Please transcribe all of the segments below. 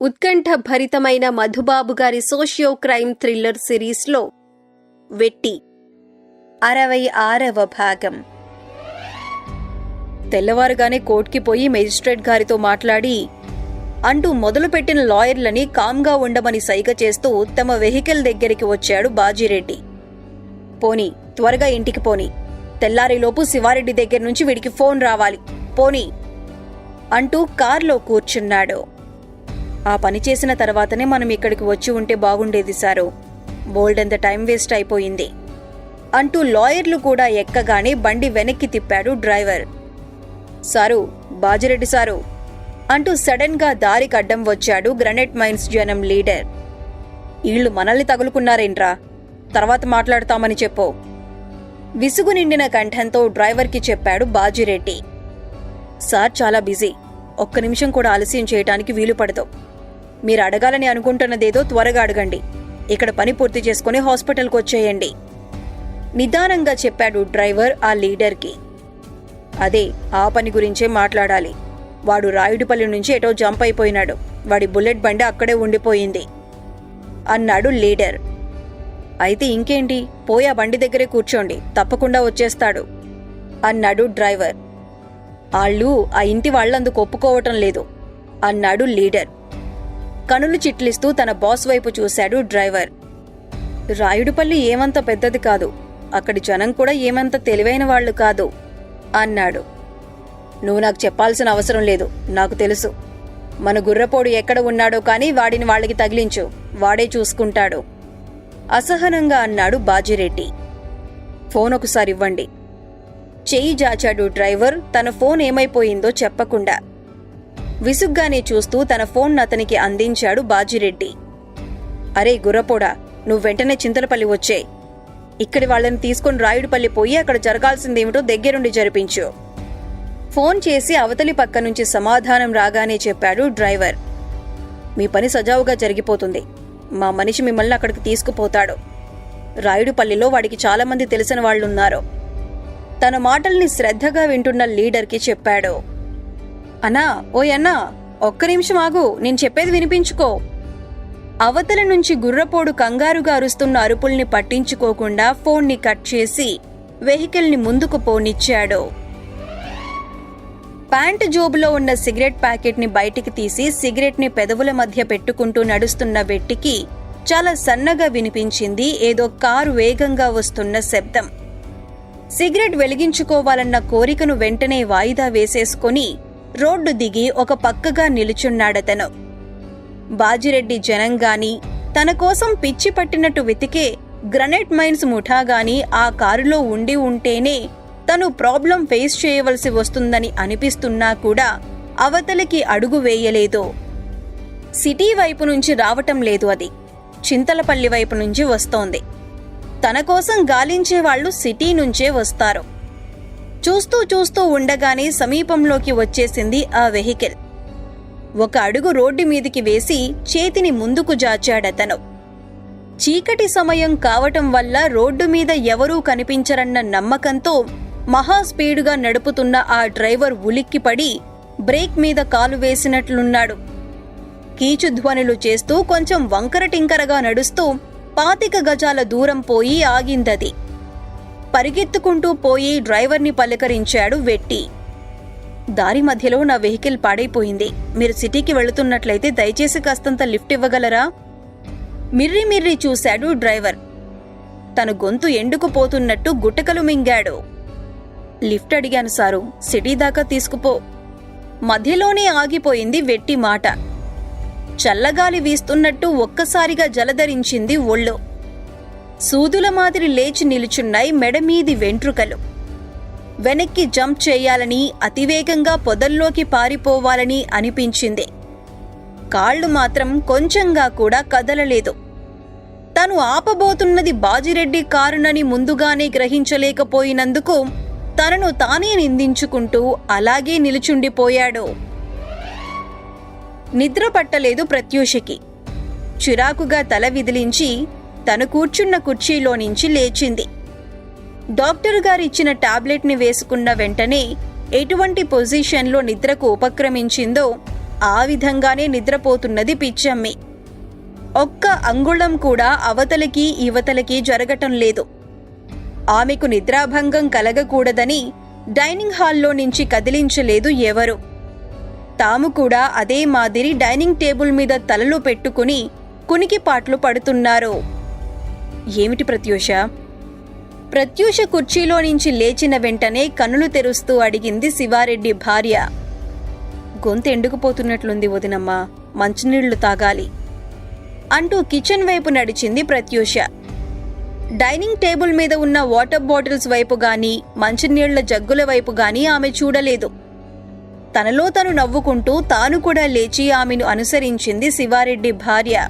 ఉత్కంఠ భరితమైన మధుబాబు గారి socio crime thriller సిరీస్లో వెట్టి. అరవై ఆరవ భాగం. తెల్లవారుగానే కోర్టుకి పోయి మెజిస్ట్రేట్ గారితో మాట్లాడి అంటూ మొదలుపెట్టిన లాయర్లని కామ్గా ఉండమని సైగ చేస్తూ తమ వెహికల్ దగ్గరికి వచ్చాడు బాజీరెడ్డి. పోని త్వరగా ఇంటికి పోని. తెల్లారిలోపు శివారెడ్డి దగ్గర నుంచి వీడికి ఫోన్ రావాలి. పోని అంటూ కార్లో కూర్చున్నాడు. ఆ పని చేసిన తర్వాతనే మనం ఇక్కడికి వచ్చి ఉంటే బాగుండేది సారు. బోల్డెంత టైం వేస్ట్ అయిపోయింది. అంటూ లాయర్లు కూడా ఎక్కగానే బండి వెనక్కి తిప్పాడు డ్రైవర్. సారు బాజిరెడ్డి సారు అంటూ సడన్గా దారికి అడ్డం వచ్చాడు గ్రనేట్ మైన్స్ జనం లీడర్. వీళ్ళు మనల్ని తగులుకున్నారేంట్రా? తర్వాత మాట్లాడతామని చెప్పు. విసుగు నిండిన కంఠంతో డ్రైవర్కి చెప్పాడు బాజిరెడ్డి. సార్ చాలా బిజీ. ఒక్క నిమిషం కూడా ఆలస్యం చేయటానికి వీలు పడదు. మీరు అడగాలని అనుకుంటున్నదేదో త్వరగా అడగండి. ఇక్కడ పని పూర్తి చేసుకుని హాస్పిటల్కి వచ్చేయండి. నిదానంగా చెప్పాడు డ్రైవర్ ఆ లీడర్కి. అదే ఆ పని గురించే మాట్లాడాలి. వాడు రాయుడిపల్లి నుంచి ఎటో జంప్ అయిపోయినాడు. వాడి బుల్లెట్ బండి అక్కడే ఉండిపోయింది. అన్నాడు లీడర్. అయితే ఇంకేంటి? పోయి ఆ బండి దగ్గరే కూర్చోండి. తప్పకుండా వచ్చేస్తాడు. అన్నాడు డ్రైవర్. ఆళ్ళు ఆ ఇంటి వాళ్ళందుకు ఒప్పుకోవటం లేదు. అన్నాడు లీడర్. కనులు చిట్లిస్తూ తన బాస్ వైపు చూశాడు డ్రైవర్. రాయుడుపల్లి ఏమంత పెద్దది కాదు. అక్కడి జనం కూడా ఏమంత తెలివైన వాళ్ళు కాదు అన్నాడు. నువ్వు నాకు చెప్పాల్సిన అవసరం లేదు నాకు తెలుసు. మన గుర్రపోడు ఎక్కడ ఉన్నాడో కానీ వాడిని వాళ్ళకి తగిలించు వాడే చూసుకుంటాడు. అసహనంగా అన్నాడు బాజిరెడ్డి. ఫోన్ ఒకసారి ఇవ్వండి. చెయ్యి జాచాడు డ్రైవర్ తన ఫోన్ ఏమైపోయిందో చెప్పకుండా. విసుగ్గానే చూస్తూ తన ఫోన్ అతనికి అందించాడు బాజిరెడ్డి. అరే గుర్రపోడా నువ్వు వెంటనే చింతలపల్లి వచ్చే. ఇక్కడి వాళ్ళని తీసుకుని రాయుడుపల్లి పోయి అక్కడ జరగాల్సిందేమిటో దగ్గరుండి జరిపించు. ఫోన్ చేసి అవతలి పక్క నుంచి సమాధానం రాగానే చెప్పాడు డ్రైవర్. మీ పని సజావుగా జరిగిపోతుంది. మా మనిషి మిమ్మల్ని అక్కడికి తీసుకుపోతాడు. రాయుడుపల్లిలో వాడికి చాలామంది తెలిసిన వాళ్ళున్నారు. తన మాటల్ని శ్రద్ధగా వింటున్న లీడర్కి చెప్పాడు. అన్నా ఓ అన్నా ఒక్క నిమిషం ఆగు. నేను చెప్పేది వినిపించుకో. అవతల నుంచి గుర్రపోడు కంగారుగా అరుస్తున్న అరుపుల్ని పట్టించుకోకుండా ఫోన్ని కట్ చేసి వెహికల్ని ముందుకు పోనిచ్చాడు. ప్యాంటు జోబులో ఉన్న సిగరెట్ ప్యాకెట్ని బయటికి తీసి సిగరెట్ని పెదవుల మధ్య పెట్టుకుంటూ నడుస్తున్న వెట్టికి చాలా సన్నగా వినిపించింది ఏదో కారు వేగంగా వస్తున్న శబ్దం. సిగరెట్ వెలిగించుకోవాలన్న కోరికను వెంటనే వాయిదా వేసేసుకొని రోడ్డు దిగి ఒక పక్కగా నిలుచున్నాడతను. బాజిరెడ్డి జనంగాని తన కోసం పిచ్చి పట్టినట్టు వెతికే గ్రనైట్ మైన్స్ ముఠాగాని ఆ కారులో ఉండి ఉంటేనే తను ప్రాబ్లం ఫేస్ చేయవలసి వస్తుందని అనిపిస్తున్నా కూడా అవతలికి అడుగు వేయలేదు. సిటీ వైపు నుంచి రావటం లేదు అది. చింతలపల్లి వైపు నుంచి వస్తోంది. తన కోసం గాలించే వాళ్ళు సిటీ నుంచే వస్తారు. చూస్తూ చూస్తూ ఉండగానే సమీపంలోకి వచ్చేసింది ఆ వెహికల్. ఒక అడుగు రోడ్డు మీదికి వేసి చేతిని ముందుకు జాచాడతను. చీకటి సమయం కావటం వల్ల రోడ్డు మీద ఎవరూ కనిపించరన్న నమ్మకంతో మహా స్పీడుగా నడుపుతున్న ఆ డ్రైవర్ ఉలిక్కిపడి బ్రేక్ మీద కాలు వేసినట్లున్నాడు. కీచు ధ్వనులు చేస్తూ కొంచెం వంకర టింకరగా నడుస్తూ పాతిక గజాల దూరం పోయి ఆగిందది. పరిగెత్తుకుంటూ పోయి డ్రైవర్ని పలకరించాడు వెట్టి. దారి మధ్యలో నా వెహికల్ పాడైపోయింది. మీరు సిటీకి వెళుతున్నట్లయితే దయచేసి కాస్తంత లిఫ్ట్ ఇవ్వగలరా? మిర్రి మిర్రి చూశాడు డ్రైవర్. తన గొంతు ఎండుకుపోతున్నట్టు గుట్టకలు మింగాడు. లిఫ్ట్ అడిగాను సారు సిటీ దాకా తీసుకుపో. మధ్యలోనే ఆగిపోయింది వెట్టి మాట. చల్లగాలి వీస్తున్నట్టు ఒక్కసారిగా జలధరించింది ఒళ్ళు. సూదుల మాదిరి లేచి నిలుచున్నాయి మెడమీది వెంట్రుకలు. వెనక్కి జంప్ చేయాలని అతివేగంగా పొదల్లోకి పారిపోవాలని అనిపించింది. కాళ్ళు మాత్రం కొంచెంగా కూడా కదలలేదు. తను ఆపబోతున్నది బాజిరెడ్డి కారునని ముందుగానే గ్రహించలేకపోయినందుకు తనను తానే నిందించుకుంటూ అలాగే నిలుచుండిపోయాడు. నిద్ర పట్టలేదు ప్రత్యూషకి. చిరాకుగా తల విదిలించి తను కూర్చున్న కుర్చీలో నుంచి లేచింది. డాక్టర్ గారిచ్చిన టాబ్లెట్ని వేసుకున్న వెంటనే ఎటువంటి పొజిషన్లో నిద్రకు ఉపక్రమించిందో ఆ విధంగానే నిద్రపోతున్నది పిచ్చమ్మి. ఒక్క అంగుళం కూడా అవతలకి ఇవతలకి జరగటం లేదు. ఆమెకు నిద్రాభంగం కలగకూడదని డైనింగ్ హాల్లో నుంచి కదిలించలేదు ఎవరు. తాము కూడా అదే మాదిరి డైనింగ్ టేబుల్ మీద తలలు పెట్టుకుని కునికిపాట్లు పడుతున్నారు. ఏమిటి ప్రత్యూష? ప్రత్యూష కుర్చీలో నుంచి లేచిన వెంటనే కన్నులు తెరుస్తూ అడిగింది శివారెడ్డి భార్య. గొంతు ఎండుకుపోతున్నట్లుంది వదినమ్మ మంచినీళ్ళు తాగాలి అంటూ కిచెన్ వైపు నడిచింది ప్రత్యూష. డైనింగ్ టేబుల్ మీద ఉన్న వాటర్ బాటిల్స్ వైపు గాని మంచినీళ్ళ జగ్గుల వైపు గాని ఆమె చూడలేదు. తనలో తను నవ్వుకుంటూ తాను కూడా లేచి ఆమెను అనుసరించింది శివారెడ్డి భార్య.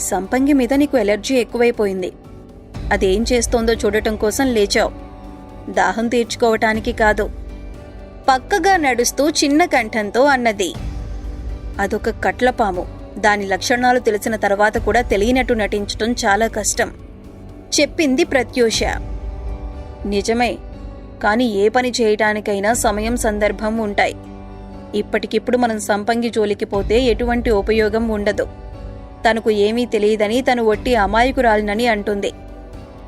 సంపంగి మీద నీకు ఎలర్జీ ఎక్కువైపోయింది. అదేం చేస్తోందో చూడటం కోసం లేచావు. దాహం తీర్చుకోవటానికి కాదు. పక్కగా నడుస్తూ చిన్న కంఠంతో అన్నది. అదొక కట్లపాము. దాని లక్షణాలు తెలిసిన తర్వాత కూడా తెలియనట్టు నటించటం చాలా కష్టం. చెప్పింది ప్రత్యూష. నిజమే. కానీ ఏ పని చేయటానికైనా సమయం సందర్భం ఉంటాయి. ఇప్పటికిప్పుడు మనం సంపంగి జోలికి పోతే ఎటువంటి ఉపయోగం ఉండదు. తనకు ఏమీ తెలియదని తను ఒట్టి అమాయకురాలినని అంటుంది.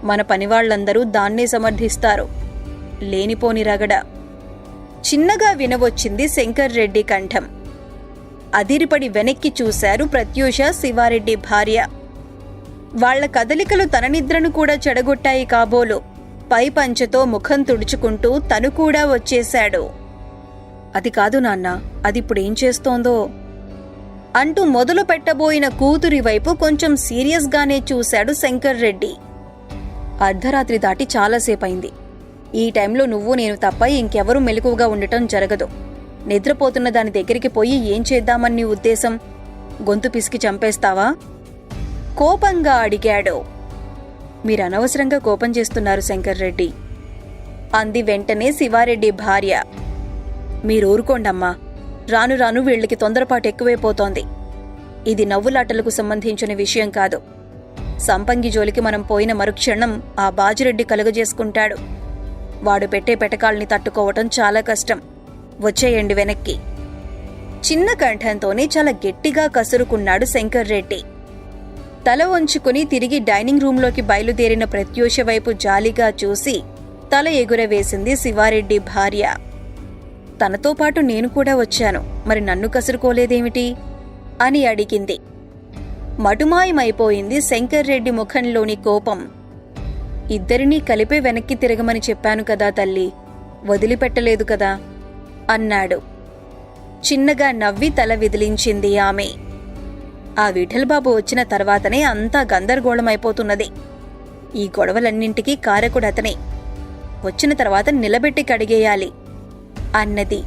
మన పనివాళ్ళందరూ దాన్నే సమర్థిస్తారు. లేనిపోని రగడ. చిన్నగా వినవచ్చింది శంకర్ రెడ్డి కంఠం. అదిరిపడి వెనక్కి చూశారు ప్రత్యూష శివారెడ్డి భార్య. వాళ్ళ కదలికలు తన నిద్రను కూడా చెడగొట్టాయి కాబోలు. పై పంచెతో ముఖం తుడుచుకుంటూ తను కూడా వచ్చేశాడు. అది కాదు నాన్న అదిప్పుడేం చేస్తోందో? అంటూ మొదలు పెట్టబోయిన కూతురి వైపు కొంచెం సీరియస్గానే చూశాడు శంకర్ రెడ్డి. అర్ధరాత్రి దాటి చాలాసేపైంది ఈ టైంలో నువ్వు నేను తప్ప ఇంకెవరూ మెలకువగా ఉండటం జరగదు. నిద్రపోతున్న దాని దగ్గరికి పోయి ఏం చేద్దామని ఉద్దేశం? గొంతు పిసికి చంపేస్తావా? కోపంగా అడిగాడు. మీరు అనవసరంగా కోపం చేస్తున్నారు శంకర్ రెడ్డి. అంది వెంటనే శివారెడ్డి భార్య. మీరు ఊరుకోండమ్మా రాను రాను వీళ్ళకి తొందరపాటు ఎక్కువైపోతోంది. ఇది నవ్వులాటలకు సంబంధించిన విషయం కాదు. సంపంగి జోలికి మనం పోయిన మరుక్షణం ఆ బాజిరెడ్డి కలుగజేసుకుంటాడు. వాడు పెట్టే పెటకాల్ని తట్టుకోవటం చాలా కష్టం. వచ్చేయండి వెనక్కి. చిన్న కంఠంతోనే చాలా గట్టిగా కసురుకున్నాడు శంకర్ రెడ్డి. తల వంచుకుని తిరిగి డైనింగ్ రూంలోకి బయలుదేరిన ప్రత్యూష వైపు జాలిగా చూసి తల ఎగురవేసింది శివారెడ్డి భార్య. తనతో పాటు నేను కూడా వచ్చాను. మరి నన్ను కసురుకోలేదేమిటి? అని అడిగింది. మటుమాయమైపోయింది శంకర్ రెడ్డి ముఖంలోని కోపం. ఇద్దరినీ కలిపే వెనక్కి తిరగమని చెప్పాను కదా తల్లి. వదిలిపెట్టలేదు కదా? అన్నాడు. చిన్నగా నవ్వి తల విదిలించింది ఆమె. ఆ విఠల్బాబు వచ్చిన తర్వాతనే అంతా గందరగోళమైపోతున్నది. ఈ గొడవలన్నింటికీ కారకుడతనే వచ్చిన తర్వాత నిలబెట్టి కడిగేయాలి. అన్నది.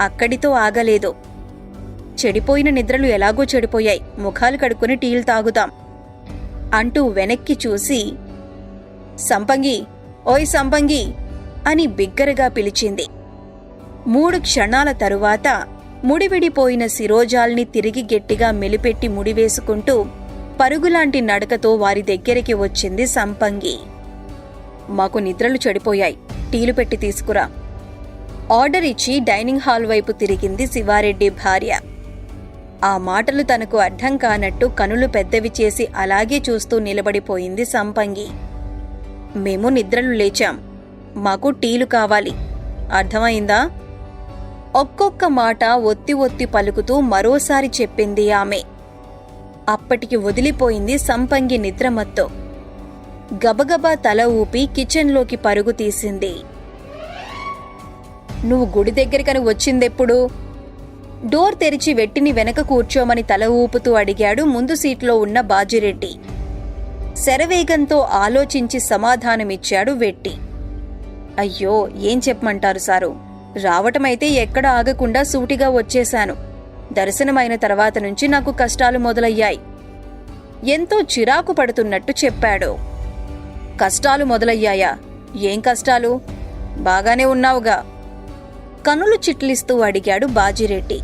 అక్కడితో ఆగలేదు. చెడిపోయిన నిద్రలు ఎలాగో చెడిపోయాయి. ముఖాలు కడుక్కుని టీలు తాగుతాం. అంటూ వెనక్కి చూసి సంపంగి ఓయ్ సంపంగి అని బిగ్గరగా పిలిచింది. మూడు క్షణాల తరువాత ముడివిడిపోయిన శిరోజాల్ని తిరిగి గట్టిగా మెలిపెట్టి ముడివేసుకుంటూ పరుగులాంటి నడకతో వారి దగ్గరికి వచ్చింది సంపంగి. మాకు నిద్రలు చెడిపోయాయి. టీలు పెట్టి తీసుకురా. ఆర్డర్ ఇచ్చి డైనింగ్ హాల్ వైపు తిరిగింది శివారెడ్డి భార్య. ఆ మాటలు తనకు అర్థం కానట్టు కనులు పెద్దవి చేసి అలాగే చూస్తూ నిలబడిపోయింది సంపంగి. మేము నిద్రలు లేచాం. మాకు టీలు కావాలి. అర్థమైందా? ఒక్కొక్క మాట ఒత్తి ఒత్తి పలుకుతూ మరోసారి చెప్పింది ఆమె. అప్పటికి వదిలిపోయింది సంపంగి నిద్రమత్తో. గబగబా తల ఊపి కిచెన్లోకి పరుగు తీసింది. నువ్వు గుడి దగ్గరికని వచ్చిందెప్పుడు? డోర్ తెరిచి వెట్టిని వెనక కూర్చోమని తల ఊపుతూ అడిగాడు ముందు సీట్లో ఉన్న బాజిరెడ్డి. శరవేగంతో ఆలోచించి సమాధానమిచ్చాడు వెట్టి. అయ్యో ఏం చెప్పమంటారు సారు? రావటమైతే ఎక్కడ ఆగకుండా సూటిగా వచ్చేశాను. దర్శనమైన తర్వాత నుంచి నాకు కష్టాలు మొదలయ్యాయి. ఎంతో చిరాకు పడుతున్నట్టు చెప్పాడు. కష్టాలు మొదలయ్యాయా? ఏం కష్టాలు? బాగానే ఉన్నావుగా. కనులు చిట్లిస్తూ అడిగాడు బాజిరెడ్డి.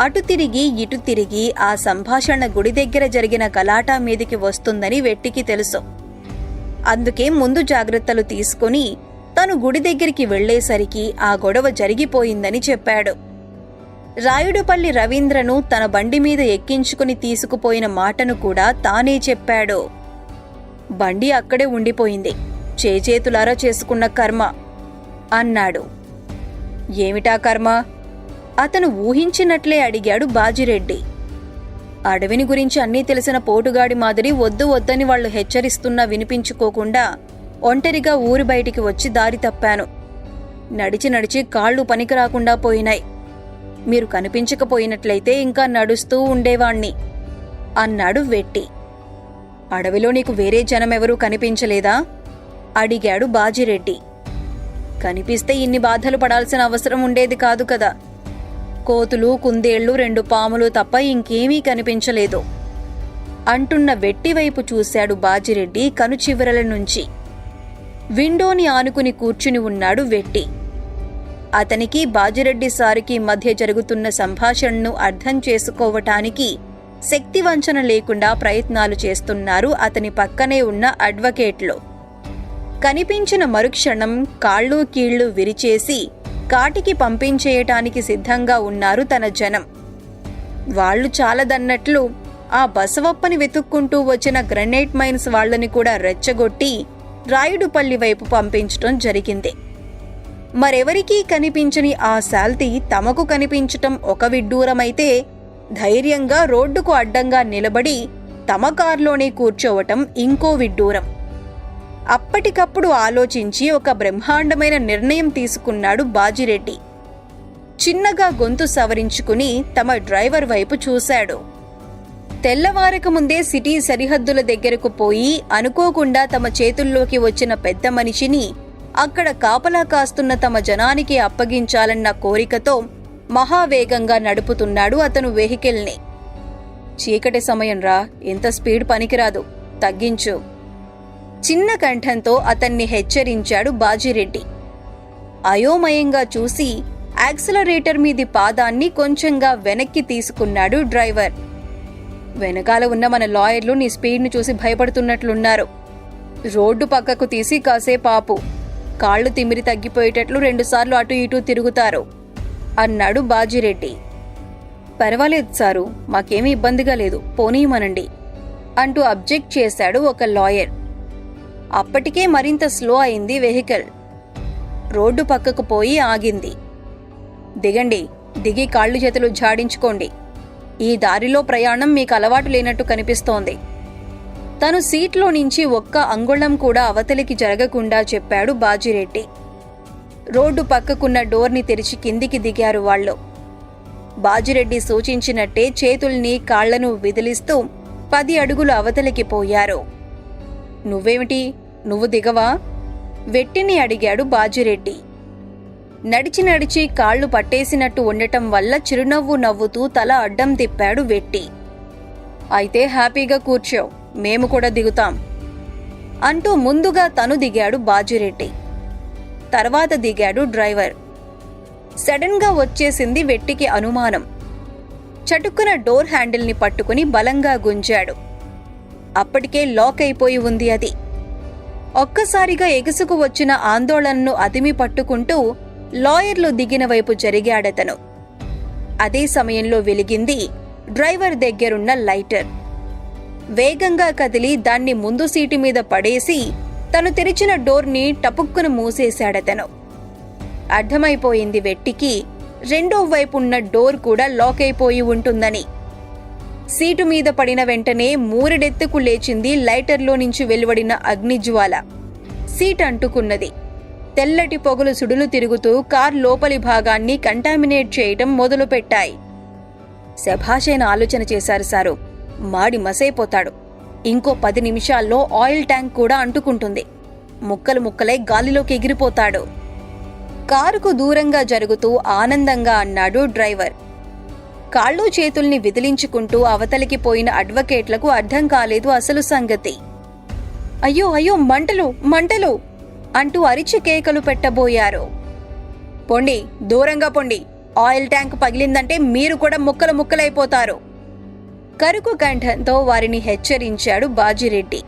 అటు తిరిగి ఇటు తిరిగి ఆ సంభాషణ గుడి దగ్గర జరిగిన గలాటా మీదికి వస్తుందని వెట్టికి తెలుసు. అందుకే ముందు జాగ్రత్తలు తీసుకుని తను గుడి దగ్గరికి వెళ్ళేసరికి ఆ గొడవ జరిగిపోయిందని చెప్పాడు. రాయుడుపల్లి రవీంద్రను తన బండి మీద ఎక్కించుకుని తీసుకుపోయిన మాటను కూడా తానే చెప్పాడు. బండి అక్కడే ఉండిపోయింది. చేచేతులారా చేసుకున్న కర్మ అన్నాడు. ఏమిటా కర్మ? అతను ఊహించినట్లే అడిగాడు బాజిరెడ్డి. అడవిని గురించి అన్నీ తెలిసిన పోటుగాడి మాదిరి వద్దు వద్దని వాళ్ళు హెచ్చరిస్తున్నా వినిపించుకోకుండా ఒంటరిగా ఊరి బయటికి వచ్చి దారి తప్పాను. నడిచి నడిచి కాళ్ళు పనికి రాకుండా పోయినాయి. మీరు కనిపించకపోయినట్లయితే ఇంకా నడుస్తూ ఉండేవాణ్ణి అన్నాడు వెట్టి. అడవిలో నీకు వేరే జనమెవరూ కనిపించలేదా? అడిగాడు బాజిరెడ్డి. కనిపిస్తే ఇన్ని బాధలు పడాల్సిన అవసరం ఉండేది కాదు కదా. కోతులు కుందేళ్ళు రెండు పాములు తప్ప ఇంకేమీ కనిపించలేదు. అంటున్న వెట్టివైపు చూశాడు బాజిరెడ్డి కనుచివరల నుంచి. విండోని ఆనుకుని కూర్చుని ఉన్నాడు వెట్టి. అతనికి బాజిరెడ్డి సారికి మధ్య జరుగుతున్న సంభాషణను అర్థం చేసుకోవటానికి శక్తివంచన లేకుండా ప్రయత్నాలు చేస్తున్నారు అతని పక్కనే ఉన్న అడ్వకేట్లు. కనిపించిన మరుక్షణం కాళ్ళు కీళ్ళు విరిచేసి కాటికి పంపించేయటానికి సిద్ధంగా ఉన్నారు తన జనం. వాళ్ళు చాలదన్నట్లు ఆ బసవప్పని వెతుక్కుంటూ వచ్చిన గ్రనేట్ మైన్స్ వాళ్ళని కూడా రెచ్చగొట్టి రాయుడుపల్లి వైపు పంపించటం జరిగింది. మరెవరికీ కనిపించని ఆ శాల్తీ తమకు కనిపించటం ఒక విడ్డూరమైతే ధైర్యంగా రోడ్డుకు అడ్డంగా నిలబడి తమ కార్లోనే కూర్చోవటం ఇంకో విడ్డూరం. అప్పటికప్పుడు ఆలోచించి ఒక బ్రహ్మాండమైన నిర్ణయం తీసుకున్నాడు బాజిరెడ్డి. చిన్నగా గొంతు సవరించుకుని తమ డ్రైవర్ వైపు చూశాడు. తెల్లవారక ముందే సిటీ సరిహద్దుల దగ్గరకు పోయి అనుకోకుండా తమ చేతుల్లోకి వచ్చిన పెద్ద మనిషిని అక్కడ కాపలా కాస్తున్న తమ జనానికి అప్పగించాలన్న కోరికతో మహావేగంగా నడుపుతున్నాడు అతను వెహికల్ని. చీకటి సమయం రా ఎంత స్పీడ్ పనికిరాదు తగ్గించు. చిన్న కంఠంతో అతన్ని హెచ్చరించాడు బాజిరెడ్డి. అయోమయంగా చూసి యాక్సలరేటర్ మీది పాదాన్ని కొంచెంగా వెనక్కి తీసుకున్నాడు డ్రైవర్. వెనకాల ఉన్న మన లాయర్లు నీ స్పీడ్ను చూసి భయపడుతున్నట్లున్నారు. రోడ్డు పక్కకు తీసి కాసేపాపు. కాళ్ళు తిమిరి తగ్గిపోయేటట్లు రెండుసార్లు అటు ఇటు తిరుగుతారు అన్నాడు బాజిరెడ్డి. పర్వాలేదు సారు మాకేమీ ఇబ్బందిగా లేదు పోనీయమనండి అంటూ అబ్జెక్ట్ చేశాడు ఒక లాయర్. అప్పటికే మరింత స్లో అయింది వెహికల్. రోడ్డు పక్కకు పోయి ఆగింది. దిగండి దిగి కాళ్ళు చేతులు జాడించుకోండి. ఈ దారిలో ప్రయాణం మీకు అలవాటు లేనట్టు కనిపిస్తోంది. తను సీట్లో నుంచి ఒక్క అంగుళం కూడా అవతలికి జరగకుండా చెప్పాడు బాజిరెడ్డి. రోడ్డు పక్కకున్న డోర్ని తెరిచి కిందికి దిగారు వాళ్ళు. బాజిరెడ్డి సూచించినట్టే చేతుల్ని కాళ్ళను విదిలిస్తూ పది అడుగులు అవతలికి పోయారు. నువ్వేమిటి? నువ్వు దిగవా? వెట్టిని అడిగాడు బాజిరెడ్డి. నడిచి నడిచి కాళ్ళు పట్టేసినట్టు ఉండటం వల్ల చిరునవ్వు నవ్వుతూ తల అడ్డం తిప్పాడు వెట్టి. అయితే హ్యాపీగా కూర్చో మేము కూడా దిగుతాం అంటూ ముందుగా తను దిగాడు బాజిరెడ్డి. తర్వాత దిగాడు డ్రైవర్. సడన్గా వచ్చేసింది వెట్టికి అనుమానం. చటుక్కున డోర్ హ్యాండిల్ని పట్టుకుని బలంగా గుంజాడు. అప్పటికే లాక్ అయిపోయి ఉంది అది. ఒక్కసారిగా ఎగుసుకు వచ్చిన ఆందోళనను అదిమి పట్టుకుంటూ లాయర్లు దిగిన వైపు జరిగాడతను. అదే సమయంలో వెలిగింది డ్రైవర్ దగ్గరున్న లైటర్. వేగంగా కదిలి దాన్ని ముందు సీటు మీద పడేసి తను తెరిచిన డోర్ని టపుక్కున మూసేశాడతను. అర్థమైపోయింది వెట్టికి రెండో వైపున్న డోర్ కూడా లాక్ అయిపోయి ఉంటుందని. సీటు మీద పడిన వెంటనే మూరెడెత్తుకు లేచింది లైటర్లో నుంచి వెలువడిన అగ్నిజ్వాల. సీట్ అంటుకున్నది. తెల్లటి పొగలు సుడులు తిరుగుతూ కార్ లోపలి భాగాన్ని కంటామినేట్ చేయటం మొదలుపెట్టాయి. శభాషైన ఆలోచన చేశారు సారు. మాడి మసైపోతాడు. ఇంకో పది నిమిషాల్లో ఆయిల్ ట్యాంక్ కూడా అంటుకుంటుంది. ముక్కలు ముక్కలై గాలిలోకి ఎగిరిపోతాడు. కారుకు దూరంగా జరుగుతూ ఆనందంగా అన్నాడు డ్రైవర్. కాళ్ళు చేతుల్ని విదిలించుకుంటూ అవతలికి పోయిన అడ్వకేట్లకు అర్థం కాలేదు అసలు సంగతి. అయ్యో అయ్యో మంటలు మంటలు! అంటూ అరిచి కేకలు పెట్టబోయారు. పొండి దూరంగా పొండి. ఆయిల్ ట్యాంక్ పగిలిందంటే మీరు కూడా ముక్కలు ముక్కలైపోతారు. కరుకు కంఠంతో వారిని హెచ్చరించాడు బాజిరెడ్డి.